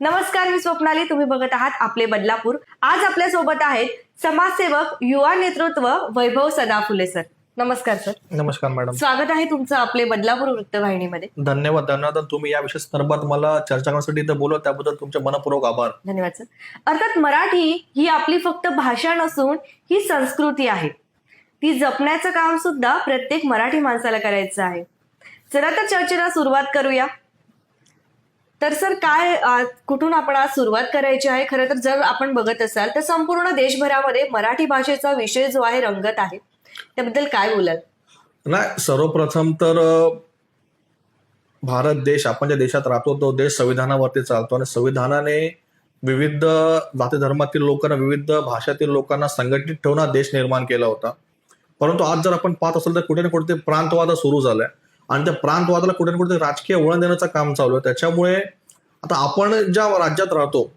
नमस्कार मी स्वप्नाली. तुम्ही बघत आहात आपले बदलापूर. आज आपल्यासोबत आहेत समाजसेवक युवा नेतृत्व वैभव सदाफुले सर. नमस्कार सर. नमस्कार मॅडम. स्वागत आहे तुमचं आपले बदलापूर वृत्तवाहिनीमध्ये. धन्यवाद. धन्यवाद. तुम्ही या विषय संदर्भात मला चर्चा करण्यासाठी इथं बोलवत त्याबद्दल तुमचे मनपूर्वक आभार. धन्यवाद सर. अर्थात मराठी ही आपली फक्त भाषा नसून ही संस्कृती आहे. ती जपण्याचं काम सुद्धा प्रत्येक मराठी माणसाला करायचं आहे. चला तर चर्चेला सुरुवात करूया. तर सर काय कुठून आपण आज सुरुवात करायची आहे? खरं तर जर आपण बघत असाल तर संपूर्ण देशभरामध्ये मराठी भाषेचा विषय जो आहे रंगत आहे. त्याबद्दल काय बोलाल? नाही सर्वप्रथम तर भारत देश आपण ज्या देशात राहतो तो देश संविधानावरती चालतो आणि संविधानाने विविध जाती धर्मातील लोकांना विविध भाषातील लोकांना संघटित ठेवून देश निर्माण केला होता. परंतु आज जर आपण पाहत असेल तर कुठे ना कुठे प्रांतवाद सुरू झालाय. आणि त्या प्रांतवादाला कुठे ना कुठे राजकीय वळण देण्याचं काम चालू आहे. त्याच्यामुळे आता आपण ज्या राज्यात राहतो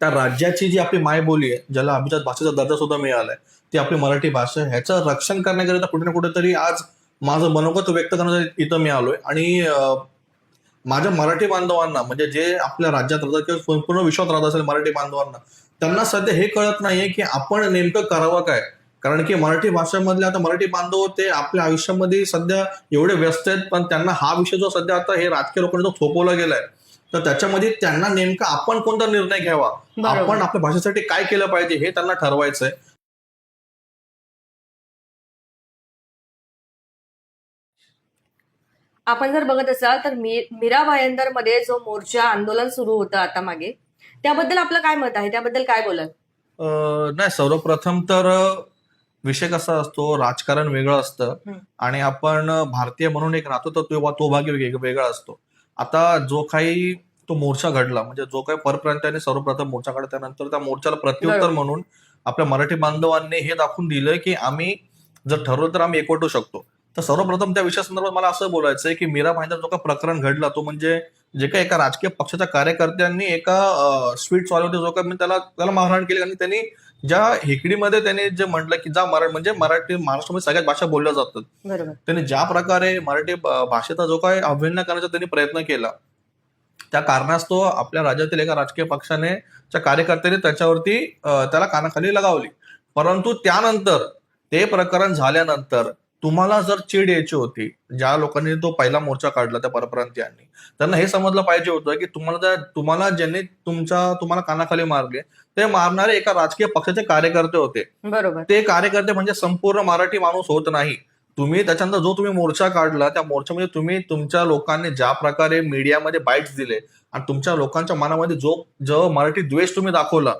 त्या राज्याची जी आपली मायबोली आहे ज्याला अभिजात भाषेचा दर्जा सुद्धा मिळालाय ती आपली मराठी भाषा आहे. ह्याचं रक्षण करण्याकरिता कुठे ना कुठेतरी आज माझं मनोगत व्यक्त करण्यासाठी इथं मी आलोय. आणि माझ्या मराठी बांधवांना म्हणजे जे आपल्या राज्यात राहतात किंवा संपूर्ण विश्वात राहत असेल मराठी बांधवांना त्यांना सध्या हे कळत नाहीये की आपण नेमकं करावं काय. कारण की मराठी भाषेमधले आता मराठी बांधव ते आपल्या आयुष्यामध्ये सध्या एवढे व्यस्त आहेत पण त्यांना हा विषय जो सध्या आता हे राजकीय लोकांनी जो थोपवला गेलाय तर त्याच्यामध्ये त्यांना नेमका आपण कोणता निर्णय घ्यावा. आपण आपल्या भाषेसाठी काय केलं पाहिजे हे त्यांना ठरवायचंय. आपण जर बघत असाल तर मी मीरा भायंदरमध्ये जो मोर्चा आंदोलन सुरू होतं आता मागे त्याबद्दल आपलं काय मत आहे? त्याबद्दल काय बोलाल? अं, नाही सर्वप्रथम तर विषय कसा असतो राजकारण वेगळं असतं. आणि आपण भारतीय म्हणून एक राहतो तर तो तो भाग वेग- वेगळा असतो आता जो काही तो मोर्चा घडला म्हणजे जो काही परप्रांताने सर्वप्रथम मोर्चा काढला त्यानंतर त्या मोर्चाला प्रत्युत्तर. म्हणून आपल्या मराठी बांधवांनी हे दाखवून दिलंय की आम्ही जर ठरवलं तर आम्ही एकवटू शकतो तर सर्वप्रथम त्या विषयासंदर्भात मला असं बोलायचं आहे की मीरा भाईंदर जो काही प्रकरण घडला तो म्हणजे जे काही एका राजकीय पक्षाच्या कार्यकर्त्यांनी एका स्वीट चालवते जो काही त्याला त्याला मारहाण केली आणि त्यांनी ज्या हेकडीमध्ये त्यांनी जे म्हटलं की ज्या मराठी म्हणजे मराठी महाराष्ट्रामध्ये सगळ्यात भाषा बोलल्या जातात. त्यांनी ज्या प्रकारे मराठी भाषेचा जो काही अवहेलना करण्याचा त्यांनी प्रयत्न केला त्या कारणास्तव आपल्या राज्यातील एका राजकीय पक्षाने च्या कार्यकर्त्यांनी त्याच्यावरती त्याला कानाखाली लगावली. परंतु त्यानंतर ते प्रकरण झाल्यानंतर तुम्हाला जर चीड यायची होती ज्या लोकांनी तो पहिला मोर्चा काढला त्या परप्रांतीयांनी त्यांना हे समजलं पाहिजे होतं की तुम्हाला त्या- तुम्हाला ज्यांनी तुमच्या तुम्हाला कानाखाली मारले ते मारणारे एका राजकीय पक्षाचे कार्यकर्ते होते. बरोबर. ते कार्यकर्ते म्हणजे संपूर्ण मराठी माणूस होत नाही. तुम्ही त्याच्यानंतर जो तुम्ही मोर्चा काढला त्या मोर्चामध्ये तुम्ही तुमच्या लोकांनी ज्या प्रकारे मीडियामध्ये बाईट्स दिले आणि तुमच्या लोकांच्या मनामध्ये जो जो मराठी द्वेष तुम्ही दाखवला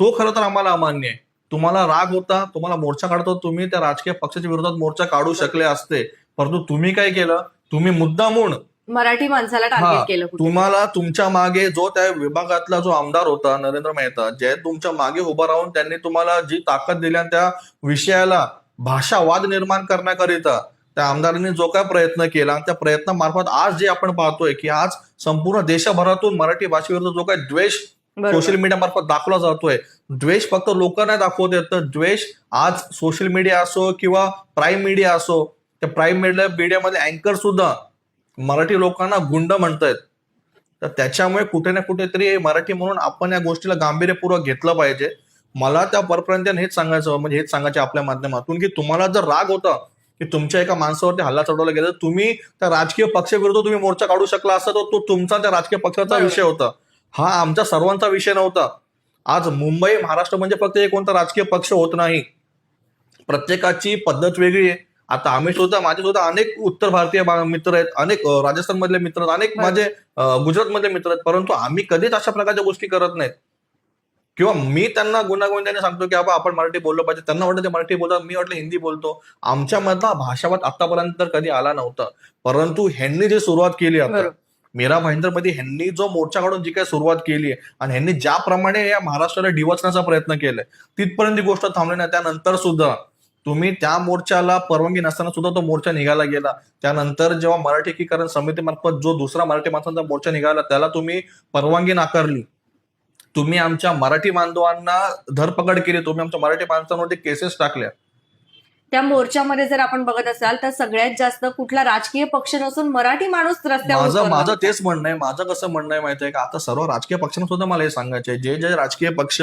तो खरं तर आम्हाला अमान्य आहे. तुम्हाला राग होता तुम्हाला मोर्चा काढतो तुम्ही त्या राजकीय पक्षाच्या विरोधात मोर्चा काढू शकले असते परंतु तुम्ही काय केलं तुम्ही मुद्दामून मराठी माणसाला टार्गेट केलं. तुम्हाला तुमच्या मागे जो त्या विभागातला जो आमदार होता नरेंद्र मेहता जे तुमच्या मागे उभं राहून त्यांनी तुम्हाला जी ताकद दिली आणि त्या विषयाला भाषावाद निर्माण करण्याकरिता त्या आमदारांनी जो काय प्रयत्न केला आणि त्या प्रयत्नामार्फत आज जे आपण पाहतोय की आज संपूर्ण देशभरातून मराठी भाषेविरुद्ध जो काही द्वेष सोशल मीडिया मार्फत दाखवला जातोय. द्वेष फक्त लोकांना दाखवत येत द्वेष आज सोशल मीडिया असो किंवा प्राईम मीडिया असो त्या प्राईम मीडिया मीडियामध्ये अँकर सुद्धा मराठी लोकांना गुंड म्हणतायत. तर त्याच्यामुळे कुठे ना कुठेतरी मराठी म्हणून आपण या गोष्टीला गांभीर्यपूर्वक घेतलं पाहिजे. मला त्या परप्रांतीयांना हेच सांगायचं म्हणजे हेच सांगायचे आपल्या माध्यमातून की तुम्हाला जर राग होता की तुमच्या एका माणसावरती हल्ला चढवला गेला तर तुम्ही त्या राजकीय पक्षाविरुद्ध तुम्ही मोर्चा काढू शकला असता तर तो तुमचा त्या राजकीय पक्षाचा. विषय होता. हा आमच्या सर्वांचा विषय नव्हता. आज मुंबई महाराष्ट्र म्हणजे फक्त एक कोणता राजकीय पक्ष होत नाही. प्रत्येकाची पद्धत वेगळी आहे. आता आम्ही सुद्धा माझे सुद्धा अनेक उत्तर भारतीय मित्र आहेत अनेक राजस्थान मधले मित्र आहेत अनेक. माझे गुजरात मधले मित्र आहेत परंतु आम्ही कधीच अशा प्रकारच्या गोष्टी करत नाहीत. किंवा मी त्यांना गुन्हागोविंदाने सांगतो की बाबा आपण मराठी बोललं पाहिजे. त्यांना वाटतं ते मराठी बोलतात मी वाटलं हिंदी बोलतो. आमच्यामधला भाषावाद आतापर्यंत तर कधी आला नव्हता. परंतु ह्यांनी जे सुरुवात केली आता मीरा भाईंदरमध्ये ह्यांनी जो मोर्चा काढून जी काही सुरुवात केली आहे आणि ह्यांनी ज्याप्रमाणे या महाराष्ट्राला डिवचण्याचा प्रयत्न केलाय तिथपर्यंत ती गोष्ट थांबली नाही. त्यानंतर सुद्धा तुम्ही त्या मोर्चाला परवानगी नसताना सुद्धा तो मोर्चा निघाला गेला. त्यानंतर जेव्हा मराठी एकीकरण समितीमार्फत जो दुसरा मराठी माणसांचा मोर्चा निघाला त्याला तुम्ही परवानगी नाकारली. तुम्ही आमच्या मराठी बांधवांना धरपकड केली. तुम्ही आमच्या मराठी माणसांवरती केसेस टाकल्या. त्या मोर्चामध्ये जर आपण बघत असाल तर सगळ्यात जास्त कुठला राजकीय पक्ष नसून मराठी माणूस रस्त्यावर माझं उतरला माझं. तेच म्हणणं आहे. माझं कसं म्हणणं आहे माहिती आहे का? आता सर्व राजकीय पक्षांना सुद्धा मला हे सांगायचं जे जे राजकीय पक्ष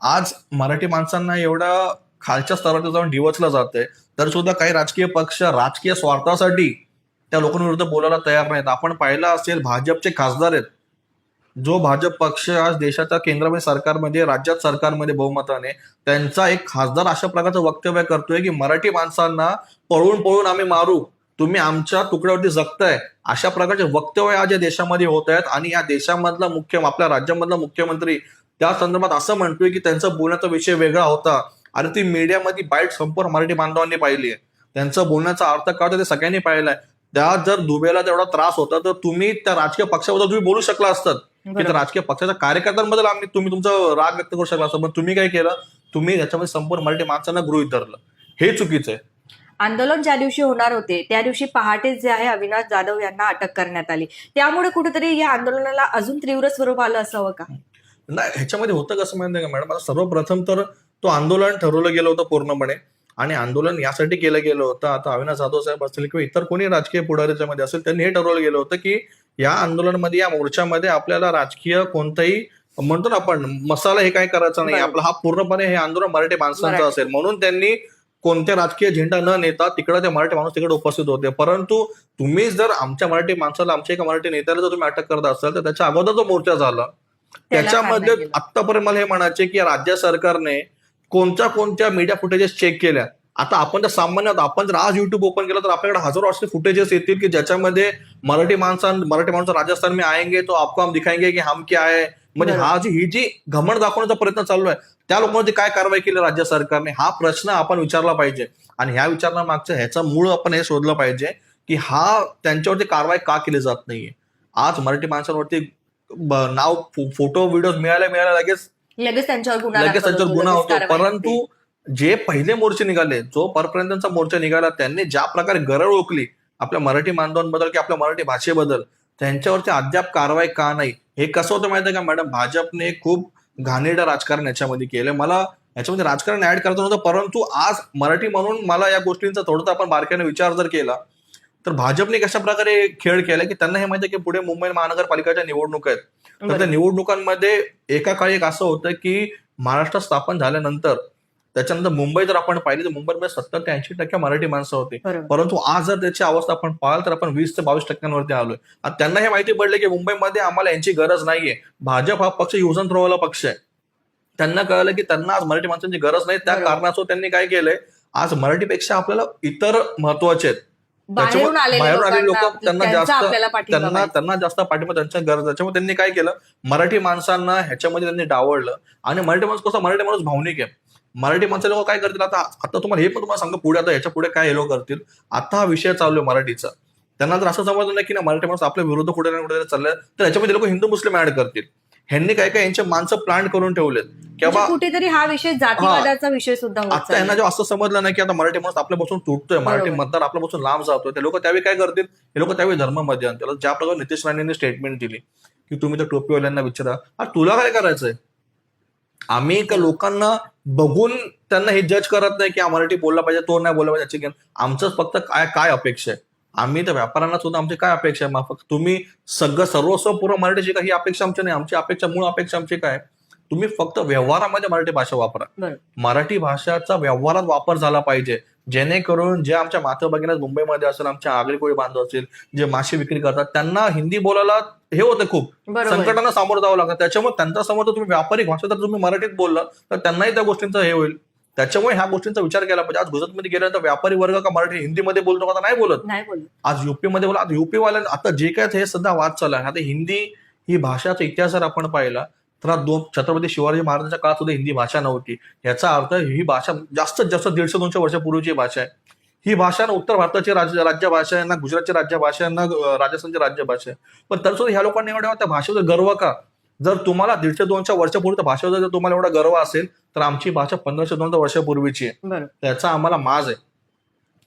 आज मराठी माणसांना एवढा खालच्या स्तरावर जाऊन डिवचलं जातंय तर सुद्धा काही राजकीय पक्ष राजकीय स्वार्थासाठी त्या लोकांविरुद्ध बोलायला तयार नाहीत. आपण पाहिलं असेल भाजपचे खासदार आहेत. जो भाजप पक्ष आज देशाच्या केंद्रामध्ये सरकारमध्ये राज्यात सरकारमध्ये बहुमताने त्यांचा एक खासदार अशा प्रकारचं वक्तव्य करतोय की मराठी माणसांना पळून पळून आम्ही मारू तुम्ही आमच्या तुकड्यावरती जगताय अशा प्रकारचे वक्तव्य आज या देशामध्ये होत आहेत. आणि या देशामधला मुख्य आपल्या राज्यामधला मुख्यमंत्री त्या संदर्भात असं म्हणतोय की त्यांचा बोलण्याचा विषय वेगळा होता. आणि ती मीडियामध्ये बाईट संपूर्ण मराठी बांधवांनी पाहिली आहे. त्यांचा बोलण्याचा अर्थ काय होता ते सगळ्यांनी पाहिलाय. त्या जर दुबेला तेवढा त्रास होता तर तुम्ही त्या राजकीय पक्षाबद्दल तुम्ही बोलू शकला असतात. की बरोबर. राजकीय पक्षाच्या कार्यकर्त्यांबद्दल आम्ही तुम्ही तुमचा राग व्यक्त करू शकला असता पण तुम्ही काय केलं? तुम्ही त्याच्यामध्ये संपूर्ण मराठी माणसांना गृहित धरलं. हे चुकीचं आहे. आंदोलन ज्या दिवशी होणार होते त्या दिवशी पहाटेच जे आहे अविनाश जाधव यांना अटक करण्यात आली. त्यामुळे कुठेतरी या आंदोलनाला अजून तीव्र स्वरूप आलं असावं का? नाही ह्याच्यामध्ये होतं कसं माहिती का मॅडम? आता सर्वप्रथम तर तो आंदोलन ठरवलं गेलं होतं पूर्णपणे. आणि आंदोलन यासाठी केलं गेलं होतं. आता अविनाश जाधव साहेब असतील किंवा इतर कोणी राजकीय पुढारीच्यामध्ये असेल त्यांनी हे ठरवलं गेलं होतं की या आंदोलनामध्ये या मोर्चामध्ये आपल्याला राजकीय कोणताही म्हणतो ना आपण मसाला हे काय करायचं नाही. आपला हा पूर्णपणे हे आंदोलन मराठी माणसांचं. असेल म्हणून त्यांनी कोणत्या राजकीय झेंडा न नेता तिकडे ते मराठी माणूस तिकडे उपस्थित होते परंतु तुम्ही जर आमच्या मराठी माणसाला आमच्या एका मराठी नेत्याला जर तुम्ही अटक करत असाल तर त्याच्या अगोदर जो मोर्चा झाला त्याच्यामध्ये? आतापर्यंत मला हे म्हणायचे की राज्य सरकारने कोणत्या कोणत्या मीडिया फुटेजेस चेक केल्या आता आपण जर सामान्य आपण जर आज युट्यूब ओपन केलं तर आपल्याकडे हजारो असे फुटेजेस येतील की ज्याच्यामध्ये मराठी माणसां मराठी माणसं राजस्थान में आएंगे तो आपको हम दिखाएंगे की हम क्या आहे म्हणजे. हा जी ही जी घमंड दाखवण्याचा प्रयत्न चालू आहे त्या लोकांवरती काय कारवाई केली राज्य सरकारने? हा प्रश्न आपण विचारला पाहिजे. आणि ह्या विचारण्यामागचं ह्याचं मूळ आपण हे शोधलं पाहिजे की हा त्यांच्यावरती कारवाई का केली जात नाहीये? आज मराठी माणसांवरती नाव फोटो व्हिडिओ मिळाल्या मिळाल्या लगेच लगेच त्यांच्यावर गुन्हा लगेच दाखल त्यांच्यावर होतो, परंतु. जे पहिले मोर्चे निघाले जो परपर्यंत त्यांचा मोर्चा निघाला त्यांनी ज्या प्रकारे गरळ ओकली आपल्या मराठी बांधवांबद्दल की आपल्या मराठी भाषेबद्दल त्यांच्यावरती अद्याप कारवाई का नाही हे कसं होतं माहितीये का मॅडम? भाजपने खूप घाणेरडं राजकारण याच्यामध्ये केलं मला याच्यामध्ये राजकारण ऍड करायचं नव्हतं परंतु आज मराठी म्हणून मला या गोष्टींचा थोडासा आपण बारकाईने विचार जर केला तर भाजपने कशा प्रकारे खेळ केला की त्यांना हे माहिती आहे की पुढे मुंबई महानगरपालिकेच्या निवडणुका आहेत. तर त्या. निवडणुकांमध्ये एका काळी एक असं होतं की महाराष्ट्र स्थापन झाल्यानंतर त्याच्यानंतर मुंबई जर आपण पाहिली तर मुंबईमध्ये सत्तर ते ऐंशी टक्के मराठी माणसं होती. परंतु आज जर त्याची अवस्था आपण पाहाल तर आपण वीस ते बावीस टक्क्यांवरती आलोय. आणि त्यांना हे माहिती पडलं की मुंबईमध्ये आम्हाला यांची गरज नाहीये. भाजप हा पक्ष युजन थ्रोवाला पक्ष आहे. त्यांना कळलं की त्यांना आज मराठी माणसांची गरज नाही. त्या. कारणास्तव त्यांनी काय केलंय? आज मराठीपेक्षा आपल्याला इतर महत्त्वाचे आहेत. बाहेरून आलेले लोक त्यांना जास्त त्यांना. त्यांना जास्त पाठिंबा त्यांच्या गरज त्याच्यामुळे त्यांनी काय केलं? मराठी माणसांना ह्याच्यामध्ये त्यांनी डावळलं आणि मराठी माणूस कसं? मराठी माणूस भावनिक आहे. मराठी माणसं लोक काय करतील आता? आता तुम्हाला हे पण तुम्हाला सांगतो पुढे आता याच्यापुढे काय हे लोक करतील? आता हा विषय चालू आहे मराठीचा. त्यांना जर असं समजलं नाही की ना मराठी माणूस आपल्या विरुद्ध कुठे ना कुठे चाललंय तर याच्यामध्ये लोक हिंदू मुस्लिम ऍड करतील. ह्यांनी काय काय यांचे माणसं प्लांट करून ठेवलेत. की म्हणजे कुठेतरी हा विषय जातीवादाचा विषय सुद्धा आता यांना. जेव्हा असं समजलं नाही की आता मराठी माणूस आपल्यापासून तुटतोय मराठी. मतदार आपल्यापासून लांब जातोय ते लोक त्यावेळी काय करतील? हे लोक त्यावेळी धर्मामध्ये आणतील. ज्या प्रकारे नितेश राणेंनी स्टेटमेंट दिली की तुम्ही त्या टोपीवाल्यांना विचारा. अरे तुला काय करायचंय? आम्ही का लोकांना बघून त्यांना हे जज करत नाही की हा मराठी बोलला पाहिजे तो नाही बोलला पाहिजे याची आमचं फक्त काय काय अपेक्षा आहे? आम्ही तर व्यापाऱ्यांना सुद्धा आमची काय अपेक्षा आहे? माफक तुम्ही सगळं सर्वस्व पूर्ण मराठी शिका ही अपेक्षा आमची नाही. आमची अपेक्षा मूळ अपेक्षा आमची काय तुम्ही फक्त व्यवहारामध्ये मराठी भाषा वापरा. मराठी भाषाचा व्यवहारात वापर झाला पाहिजे. जेणेकरून जे आमच्या माता भगिनी मुंबईमध्ये असेल आमच्या आगरी कोळी बांधव असतील जे मासे विक्री करतात त्यांना हिंदी बोलायला हे होतं खूप. संकटांना सामोरं जावं लागतं. त्याच्यामुळे त्यांच्यासमोर जर तुम्ही व्यापारिक भाषा जर तुम्ही मराठीत बोललं तर त्यांनाही त्या गोष्टींचा हे होईल. त्याच्यामुळे ह्या गोष्टींचा विचार केला पाहिजे. आज गुजरातमध्ये गेल्यानंतर व्यापारी वर्ग का मराठी हिंदीमध्ये बोलतो का आता नाही बोलत. आज युपी मध्ये बोला आता युपी वाल्या आता जे काय हे सध्या वाद चालू आहे आता हिंदी ही भाषाचा इतिहास जर आपण पाहिला तर दोन छत्रपती शिवाजी महाराजांच्या काळात सुद्धा हिंदी भाषा नव्हती. याचा अर्थ ही भाषा जास्तीत जास्त दीडशे दोनशे वर्षापूर्वीची भाषा आहे. ही भाषा ना उत्तर भारताची राज्य राज्य भाषा आहे ना गुजरातची राज्य भाषा आहे ना राजस्थानची राज्य भाषा आहे. पण तरी सुद्धा ह्या लोकांनी एवढ्या त्या भाषेचा गर्व का? जर तुम्हाला दीडशे दोनशे वर्षापूर्वी त्या भाषेचा जर तुम्हाला एवढा गर्व असेल तर आमची भाषा पंधराशे दोन वर्षापूर्वीची आहे. त्याचा आम्हाला माज आहे.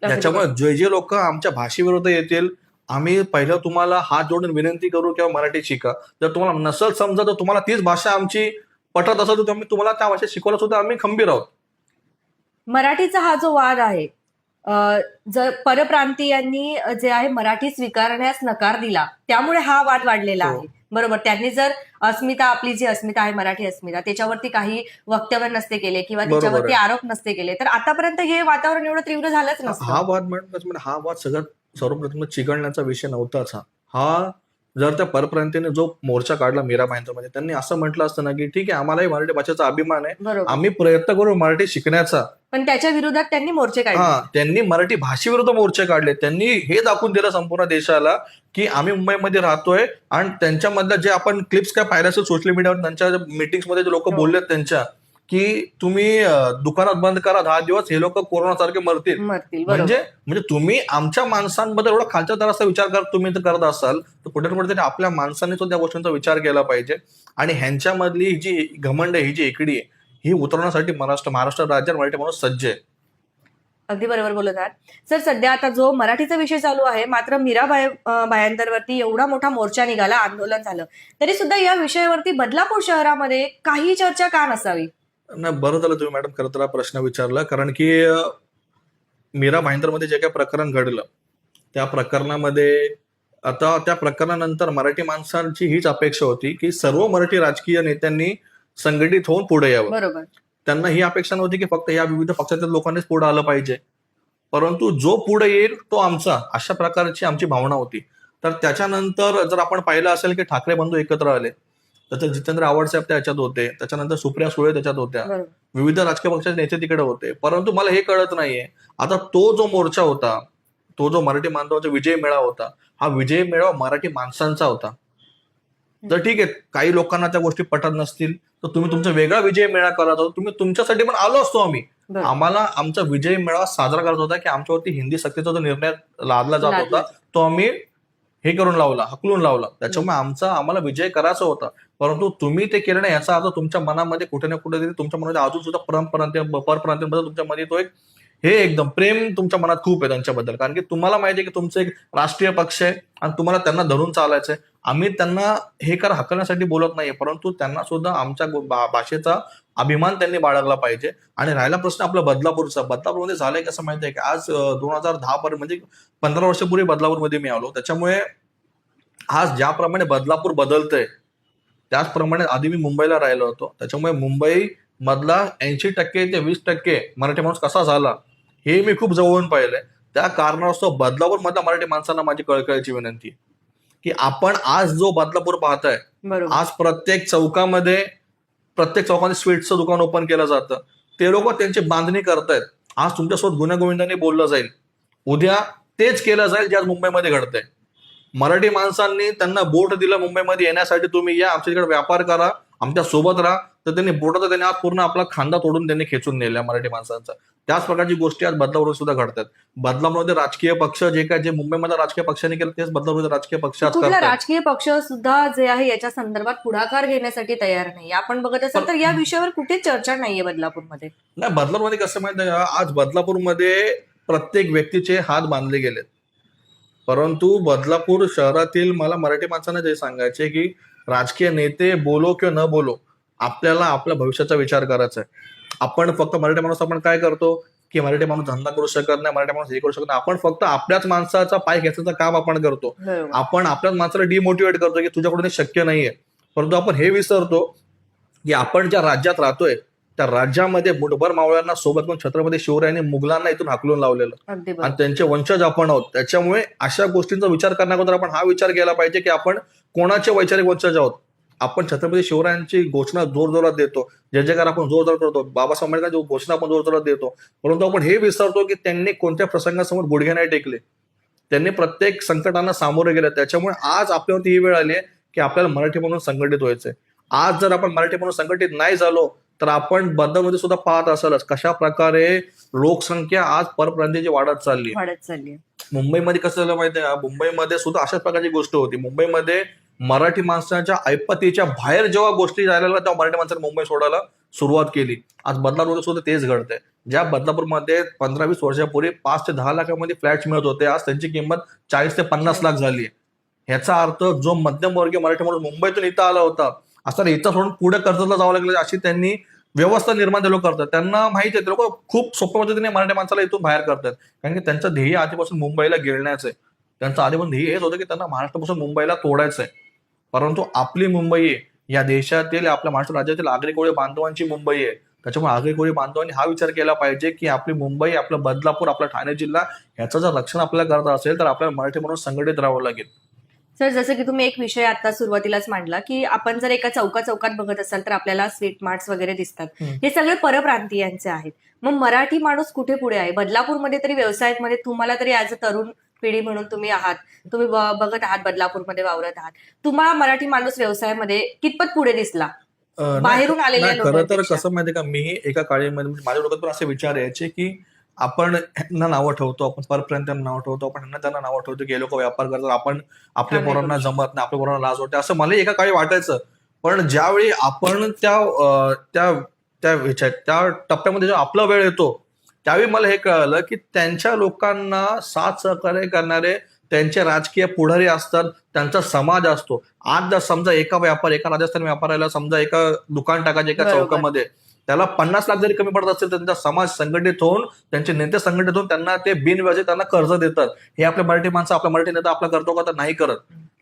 त्याच्यामुळे जे जे लोक आमच्या भाषेविरुद्ध येतील आम्ही पहिलं तुम्हाला हात जोडून विनंती करू किंवा मराठी शिका जर तुम्हाला नसल समजा तर तुम्हाला तीच भाषा आमची पटत असेल तर आम्ही तुम्हाला त्या भाषेत शिकवायला सुद्धा आम्ही खंबीर आहोत मराठीचा हा जो वाद आहे जर परप्रांतीयांनी जे आहे मराठी स्वीकारण्यास नकार दिला त्यामुळे हा वाद वाढलेला हो. आहे बरोबर त्यांनी जर अस्मिता आपली जी अस्मिता आहे मराठी अस्मिता त्याच्यावरती काही वक्तव्य नसते केले किंवा त्याच्यावरती. आरोप नसते केले तर आतापर्यंत हे वातावरण एवढं तीव्र झालंच हा नसतं वाद म्हणून हा वाद सगळ्यात सर्वप्रथम चिघळण्याचा विषय नव्हताच हा हा जर त्या परप्रांतीने जो मोर्चा काढला मीरा मध्ये त्यांनी असं म्हटलं असतं ना की ठीक आहे आम्हालाही मराठी भाषेचा अभिमान आहे. आम्ही प्रयत्न करू मराठी शिकण्याचा. पण त्याच्या विरोधात त्यांनी मोर्चे काढले. हा त्यांनी मराठी भाषेविरुद्ध मोर्चे काढले. त्यांनी हे दाखवून दिलं संपूर्ण देशाला की आम्ही मुंबईमध्ये राहतोय आणि त्यांच्यामधल्या जे आपण क्लिप्स काय पाहिल्या सोशल मीडियावर त्यांच्या मीटिंग्समध्ये जे लोक हो. बोललेत त्यांच्या की तुम्ही दुकानात बंद करा दहा दिवस हे लोक कोरोना सारखे मरतील. मरतील बरोबर. म्हणजे म्हणजे तुम्ही आमच्या माणसांबद्दल एवढा खालच्या तराचा विचार कर तुम्ही तर करत असाल तर कुठे ना कुठेतरी आपल्या माणसांनी सुद्धा त्या गोष्टींचा विचार केला पाहिजे. आणि ह्यांच्यामधली ही जी घमंड आहे ही जी एकडी आहे ही उतरवण्यासाठी महाराष्ट्र महाराष्ट्र राज्य मराठी म्हणून सज्ज आहे. अगदी बरोबर बोलत आहात. सर सध्या आता जो मराठीचा विषय चालू आहे मात्र मीरा बाय अं, भायांतरवरती एवढा मोठा मोर्चा निघाला आंदोलन झालं. तरी सुद्धा या विषयावरती बदलापूर शहरामध्ये काही चर्चा का नसावी? नाही बरं झालं तुम्ही मॅडम खरं तर हा प्रश्न विचारला. कारण की अं, मीरा भाईंदरमध्ये जे काही प्रकरण घडलं त्या प्रकरणामध्ये आता त्या प्रकरणानंतर मराठी माणसांची हीच अपेक्षा होती की सर्व मराठी राजकीय नेत्यांनी संघटित होऊन पुढे यावं. बरोबर. त्यांना ही अपेक्षा नव्हती की फक्त या विविध पक्षातील लोकांनीच पुढे आलं पाहिजे. परंतु जो पुढे येईल तो आमचा. अशा प्रकारची आमची भावना होती. तर त्याच्यानंतर जर आपण पाहिलं असेल की ठाकरे बंधू एकत्र आले त्याच्यात जितेंद्र आव्हाडसाहेब त्याच्यात होते. त्याच्यानंतर सुप्रिया सुळे त्याच्यात होत्या. विविध राजकीय पक्षाचे नेते तिकडे होते. परंतु मला हे कळत नाहीये. आता तो जो मोर्चा होता तो जो मराठी बांधवाचा विजय मेळा होता हा विजय मेळावा मराठी माणसांचा होता. तर ठीक आहे काही लोकांना त्या गोष्टी पटत नसतील. तर तुम्ही तुमचा वेगळा विजय मेळा करत होता तुम्ही तुमच्यासाठी पण आलो असतो आम्ही. आम्हाला आमचा विजय मेळावा साजरा करत होता की आमच्यावरती हिंदी सक्तीचा जो निर्णय लादला जात होता तो आम्ही हे करून लावला हकलून लावला. त्याच्यामुळे आमचा आम्हाला विजय करायचा होता. परंतु तुम्ही ते केलं नाही याचा अर्थ तुमच्या मनामध्ये कुठे ना कुठेतरी तुमच्या मनामध्ये अजून सुद्धा परप्रांतीय परप्रांतीयांबद्दल तुमच्या मध्ये तो एक हे एकदम प्रेम तुमच्या मनात खूप आहे त्यांच्याबद्दल. कारण की तुम्हाला माहिती आहे की तुमचं एक राष्ट्रीय पक्ष आहे आणि तुम्हाला त्यांना धरून चालायचंय. आम्ही त्यांना हे कर हकलण्यासाठी बोलत नाहीये परंतु त्यांना सुद्धा आमच्या भाषेचा अभिमान त्यांनी बाळगला पाहिजे. आणि राहिला प्रश्न आपला बदलापूरचा. बदलापूरमध्ये झालंय कसं माहिती आहे की आज दोन हजार दहा पर्यंत म्हणजे पंधरा वर्षापूर्वी बदलापूरमध्ये मी आलो. त्याच्यामुळे आज ज्याप्रमाणे बदलापूर बदलतंय त्याचप्रमाणे आधी मी मुंबईला राहिलो होतो. त्याच्यामुळे मुंबई मधला ऐंशी टक्के ते वीस टक्के मराठी माणूस कसा झाला हे मी खूप जवळून पाहिलंय. त्या कारणास्तव बदलापूर मधल्या मराठी माणसांना माझी कळकळीची विनंती की आपण आज जो बदलापूर पाहताय आज प्रत्येक चौकामध्ये प्रत्येक चौकामध्ये स्वीट्सचं दुकान ओपन केलं जातं. ते लोक त्यांची बांधणी करतायत. आज तुमच्यासोबत गुन्हेगोविंदाने बोललं जाईल. उद्या तेच केलं जाईल जे आज मुंबईमध्ये घडतंय. मराठी माणसांनी त्यांना बोट दिलं मुंबईमध्ये येण्यासाठी तुम्ही या आमच्या तिकडे व्यापार करा आमच्यासोबत राहा. तर त्यांनी बोटाचा त्यांनी आज पूर्ण आपला खांदा तोडून त्यांनी खेचून नेल्या मराठी माणसांचा. त्याच प्रकारची गोष्टी आज बदलापूर सुद्धा घडतात. बदलापूरमध्ये राजकीय पक्ष जे काय जे मुंबईमध्ये राजकीय पक्षांनी केलं तेच बदलापूरमध्ये राजकीय पक्ष राजकीय पक्ष सुद्धा जे आहे याच्या संदर्भात पुढाकार घेण्यासाठी तयार नाही. आपण बघत असाल तर या विषयावर कुठेच चर्चा नाहीये बदलापूरमध्ये. नाही बदलापूरमध्ये कसं माहिती? आज बदलापूरमध्ये प्रत्येक व्यक्तीचे हात बांधले गेलेत. परंतु बदलापूर शहरातील मला मराठी माणसांना जे सांगायचे की राजकीय नेते बोलो किंवा न बोलो आपल्याला आपल्या भविष्याचा विचार करायचा आहे. आपण फक्त मराठी माणूस आपण काय करतो की मराठी माणूस धंदा करू शकत नाही मराठी माणूस हे करू शकत नाही. आपण फक्त आपल्याच माणसाचा पाय घ्यायचं काम आपण करतो. आपण आपल्याच माणसाला डिमोटिवेट करतो की तुझ्याकडून हे शक्य नाहीये. परंतु आपण हे विसरतो की आपण ज्या राज्यात राहतोय त्या राज्यामध्ये मुठभर मावळ्यांना सोबत करून छत्रपती शिवरायांनी मुघलांना इथून हाकलून लावलेलं. अगदी आणि त्यांचे वंशज आपण आहोत. त्याच्यामुळे अशा गोष्टींचा विचार करण्याअगोदर आपण हा विचार केला पाहिजे की आपण कोणाचे वैचारिक वंशज आहोत? आपण छत्रपती शिवरायांची घोषणा जोरजोरात देतो. जय जयकार आपण जोरदार करतो. बाबासाहेब आंबेडकरांची घोषणा आपण जोरजोरात देतो. परंतु आपण हे विसरतो की त्यांनी कोणत्या प्रसंगासमोर गुडघे नाही टेकले. त्यांनी प्रत्येक संकटांना सामोरे गेले. त्याच्यामुळे आज आपल्यावरती ही वेळ आली आहे की आपल्याला मराठी म्हणून संघटित व्हायचंय. आज जर आपण मराठी म्हणून संघटित नाही झालो तर आपण बदलमध्ये सुद्धा पाहत असालच कशा प्रकारे लोकसंख्या आज परप्रांतीची वाढत चालली. वाढत चालली मुंबईमध्ये कसं झालं माहितीये का? मुंबईमध्ये सुद्धा अशाच प्रकारची गोष्ट होती. मुंबईमध्ये मराठी माणसाच्या ऐपतीच्या बाहेर जेव्हा गोष्टी जायला लागल्या तेव्हा मराठी माणसाने मुंबई सोडायला सुरुवात केली. आज बदलापूरमध्ये सुद्धा तेच घडतंय. ज्या बदलापूरमध्ये पंधरा वीस वर्षापूर्वी पाच ते दहा लाखामध्ये फ्लॅट मिळत होते आज त्यांची किंमत चाळीस ते पन्नास लाख झाली आहे. ह्याचा अर्थ जो मध्यमवर्गीय मराठी माणूस मुंबईतून इथं आला होता असं इथं सोडून पुढे कर्जतला जावं लागलं अशी त्यांनी व्यवस्था निर्माण ते लोक करतात त्यांना माहिती आहे ते लोक खूप सोप्या पद्धतीने मराठी माणसाला इथून बाहेर करतात. कारण की त्यांचं ध्येय आधीपासून मुंबईला गिळण्याचं आहे. त्यांचं आधीपासून ध्येय हेच होतं की त्यांना महाराष्ट्रापासून मुंबईला तोडायचं आहे. परंतु आपली मुंबई आहे. या देशातील आपल्या महाराष्ट्र राज्यातील आगरी कोळी बांधवांची मुंबई आहे. त्याच्यामुळे आगरी कोळी बांधवांनी हा विचार केला पाहिजे की आपली मुंबई आपलं बदलापूर आपला ठाणे जिल्हा याचं जर रक्षण आपल्याला करत असेल तर आपल्याला मराठी म्हणून संघटित राहावं लागेल. सर जसं की तुम्ही एक विषय आता सुरुवातीलाच मांडला की आपण जर एका चौका चौकात बघत असाल तर आपल्याला स्ट्रीट मार्ट्स वगैरे दिसतात. हे सगळे परप्रांतीयांचे आहेत. मग मराठी माणूस कुठे पुढे आहे? बदलापूरमध्ये तरी व्यवसायामध्ये तुम्हाला तरी ॲज अ तरुण पिढी म्हणून तुम्ही आहात. तुम्ही बघत आहात बदलापूरमध्ये वावरत आहात. तुम्हाला मराठी माणूस व्यवसायामध्ये कितपत पुढे दिसला? बाहेरून आलेल्या नाही, खरं तर. कसं माहितीये का? मी एका काळीमध्ये म्हणजे माझ्या डोक्यात पण असे विचार यायचे की आपण ह्यांना नावं ठेवतो आपण परपर्यंत नावं ठेवतो आपण ह्यांना त्यांना नावं ठेवतो की हे लोक व्यापार करतात आपण आपल्या पोरांना जमत नाही आपल्या पोरांना लाज होते असं मला एका काळी वाटायचं. पण ज्यावेळी आपण त्या त्या त्या ह्याच्यात त्या टप्प्यामध्ये जेव्हा आपला वेळ येतो त्यावेळी मला हे कळालं की त्यांच्या लोकांना साथ सहकार्य करणारे त्यांचे राजकीय पुढारी असतात त्यांचा समाज असतो. आज जर समजा एका व्यापार एका राजस्थान व्यापाऱ्याला समजा एका दुकान टाकायचे एका. चौकामध्ये त्याला पन्नास लाख जरी कमी पडत असेल तर त्यांचा समाज संघटित होऊन त्यांचे नेते संघटित होऊन त्यांना ते बिनव्याजी त्यांना कर्ज देतात. हे आपले मराठी माणसं आपला मराठी नेता आपला करतो का? तर नाही करत.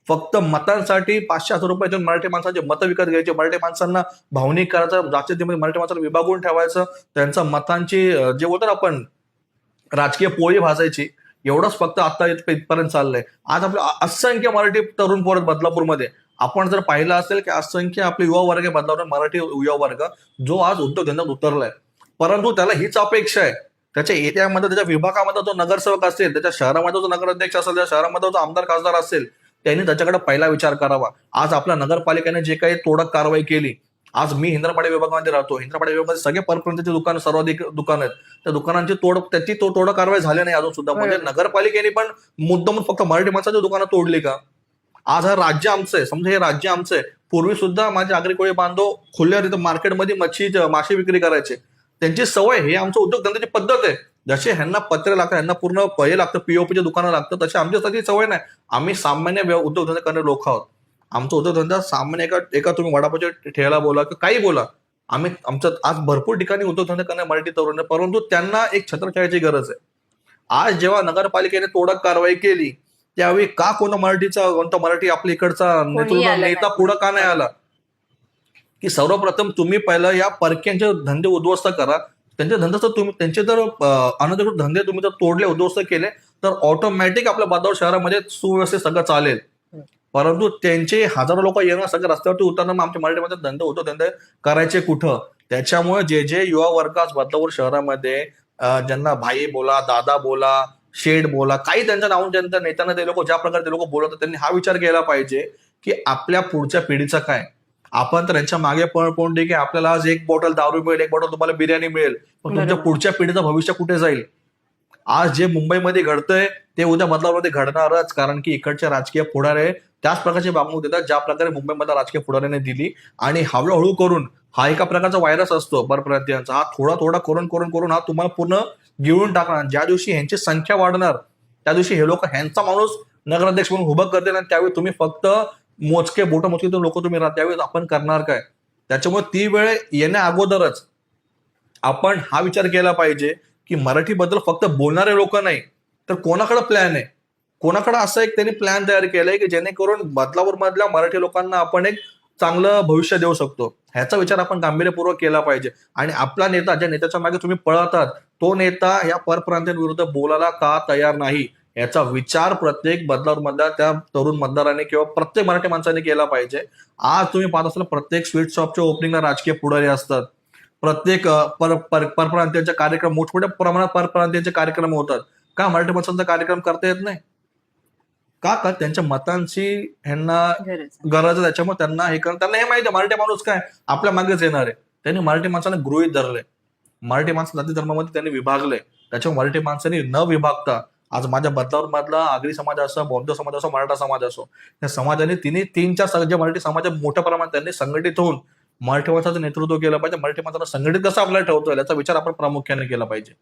फक्त मतांसाठी पाचशे हजार रुपये देऊन मराठी माणसांचे मतं विकत घ्यायचे. मराठी माणसांना भावनिक करायचं जातीमध्ये मराठी माणसाला विभागून ठेवायचं. त्यांचा मतांची जे बोलतो ना आपण राजकीय पोळी भाजायची एवढंच फक्त आता इथपर्यंत चाललंय. आज आपलं असंख्य मराठी तरुण पोरत बदलापूरमध्ये. आपण जर पाहिलं असेल की असंख्य आपले युवा वर्ग आहे बदलापूर मराठी युवा वर्ग जो आज उद्योगधंद्यात उतरलाय. परंतु त्याला हीच अपेक्षा आहे. त्याच्या एरियामध्ये त्याच्या विभागामध्ये जो नगरसेवक असेल त्याच्या शहरामध्ये जो नगराध्यक्ष असेल त्या शहरामध्ये जो आमदार खासदार असेल त्यांनी त्याच्याकडे पहिला विचार करावा. आज आपल्या नगरपालिकेने जे काही तोडक कारवाई केली आज मी हिंद्रपाडे विभागामध्ये राहतो. हिंद्रपाडे विभागामध्ये सगळे परपर्यंतची दुकानं सर्वाधिक दुकान आहेत. त्या दुकानांची तोड त्याची तो तोड कारवाई झाली नाही अजून सुद्धा. म्हणजे. नगरपालिकेने पण मुद्दाम फक्त मराठी माणसाची दुकानं तोडली का? आज हा राज्य आमचं आहे. समजा हे राज्य आमचं आहे. पूर्वी सुद्धा माझे आगरी कोळी बांधव खुल्या तिथं मार्केटमध्ये मच्छी मासे विक्री करायचे. त्यांची सवय हे आमचं उद्योगधंद्याची पद्धत आहे. जसे ह्यांना पत्र लागतं ह्यांना पूर्ण हे लागतं पीओपीच्या दुकानं लागतं तसे आमच्यासाठी सवय नाही. आम्ही सामान्य उद्योगधंदा करणारे लोक आहोत. आमचा उद्योगधंदा सामान्य एका एका तुम्ही वडापावच्या ठेला बोला किंवा काही बोला आम्ही आमचं आज भरपूर ठिकाणी उद्योगधंदा करणारे मराठी तरुण परंतु त्यांना एक छत्रछायाची गरज आहे. आज जेव्हा नगरपालिकेने तोडक कारवाई केली त्यावेळी का कोणता मराठीचा कोणता मराठी आपल्या इकडचा नेतृत्व नेता. पुढं का नाही आला? की सर्वप्रथम तुम्ही पहिलं या परक्यांचे धंदे उद्ध्वस्त करा. त्यांचे धंदे जर तुम्ही त्यांचे जर अनधिकृत धंदे तुम्ही जर तोडले उद्ध्वस्त केले तर ऑटोमॅटिक आपल्या बदावर शहरामध्ये सुव्यवस्थित सगळं चालेल. परंतु त्यांचे हजारो लोक येणं सगळं रस्त्यावरती उतरणं मग आमच्या मराठीमध्ये धंदे होतो धंदे करायचे कुठं? त्याच्यामुळे जे जे युवा वर्ग आज बदलापूर शहरामध्ये ज्यांना भाई बोला दादा बोला शेड बोला काही त्यांच्या नावून ज्यांच्या नेत्यांना ते लोक ज्या प्रकारे ते लोक बोलवतात त्यांनी हा विचार केला पाहिजे की आपल्या पुढच्या पिढीचं काय? आपण तर यांच्या मागे पळ पळून की आपल्याला आज एक बॉटल दारू मिळेल एक बॉटल तुम्हाला बिर्याणी मिळेल पण तुमच्या. पुढच्या पिढीचं भविष्य कुठे जाईल? आज जे मुंबईमध्ये घडतंय ते उद्या बदलावरमध्ये घडणारच कारण की इकडच्या राजकीय पुढारे त्याच प्रकारची वागणूक देतात ज्या प्रकारे मुंबईमधल्या राजकीय पुढाऱ्याने दिली आणि हळूहळू करून हा एका प्रकारचा व्हायरस असतो परप्रांतीयांचा हा थोडा थोडा करून करून करून हा तुम्हाला पूर्ण गिळून टाकणार. ज्या दिवशी ह्यांची संख्या वाढणार त्या दिवशी हे लोक ह्यांचा माणूस नगराध्यक्ष म्हणून उभं करतील आणि त्यावेळी तुम्ही फक्त मोजके बोट मोजके लोक तुम्ही राहा त्यावेळेस आपण करणार काय? त्याच्यामुळे ती वेळ येण्या अगोदरच आपण हा विचार केला पाहिजे की मराठीबद्दल फक्त बोलणारे लोक नाही तर कोणाकडे प्लॅन आहे? कोणाकडे असं एक त्यांनी प्लॅन तयार केलाय की जेणेकरून बदलापूर मधल्या मराठी लोकांना आपण एक चांगलं भविष्य देऊ शकतो. ह्याचा विचार आपण गांभीर्यपूर्वक केला पाहिजे. आणि आपला नेता ज्या नेत्याच्या मागे तुम्ही पळतात तो नेता या परप्रांतीयांविरुद्ध बोलायला का तयार नाही? याचा विचार प्रत्येक बदलावर मतदार त्या तरुण मतदाराने किंवा प्रत्येक मराठी माणसाने केला पाहिजे. आज तुम्ही पाहत असाल प्रत्येक स्वीट शॉपच्या ओपनिंगला राजकीय पुढारी असतात. प्रत्येक पर पर- परप्रांतीयांचे कार्यक्रम मोठमोठ्या प्रमाणात परप्रांतीयांचे कार्यक्रम होतात. का मराठी माणसांचा कार्यक्रम करता येत नाही? का? का त्यांच्या मतांची ह्यांना गरज आहे. त्याच्यामुळे त्यांना हे करणं त्यांना हे माहिती आहे मराठी माणूस काय? आपल्या मागेच येणार आहे. त्यांनी मराठी माणसाने गृहित धरले मराठी माणसं जाती धर्मामध्ये त्यांनी विभागले त्याच्यामुळे मराठी माणसाने न विभागता आज माझ्या बदलावर मधला आगरी समाज असो बौद्ध समाज असो मराठा समाज असो त्या समाजाने तिन्ही तीन चार जे मराठी समाज मोठ्या प्रमाणात त्यांनी संघटित होऊन मराठी माणसाचं नेतृत्व केलं पाहिजे. मराठी माणसाला संघटित कसं आपल्याला ठेवतो याचा विचार आपण प्रामुख्याने केला पाहिजे.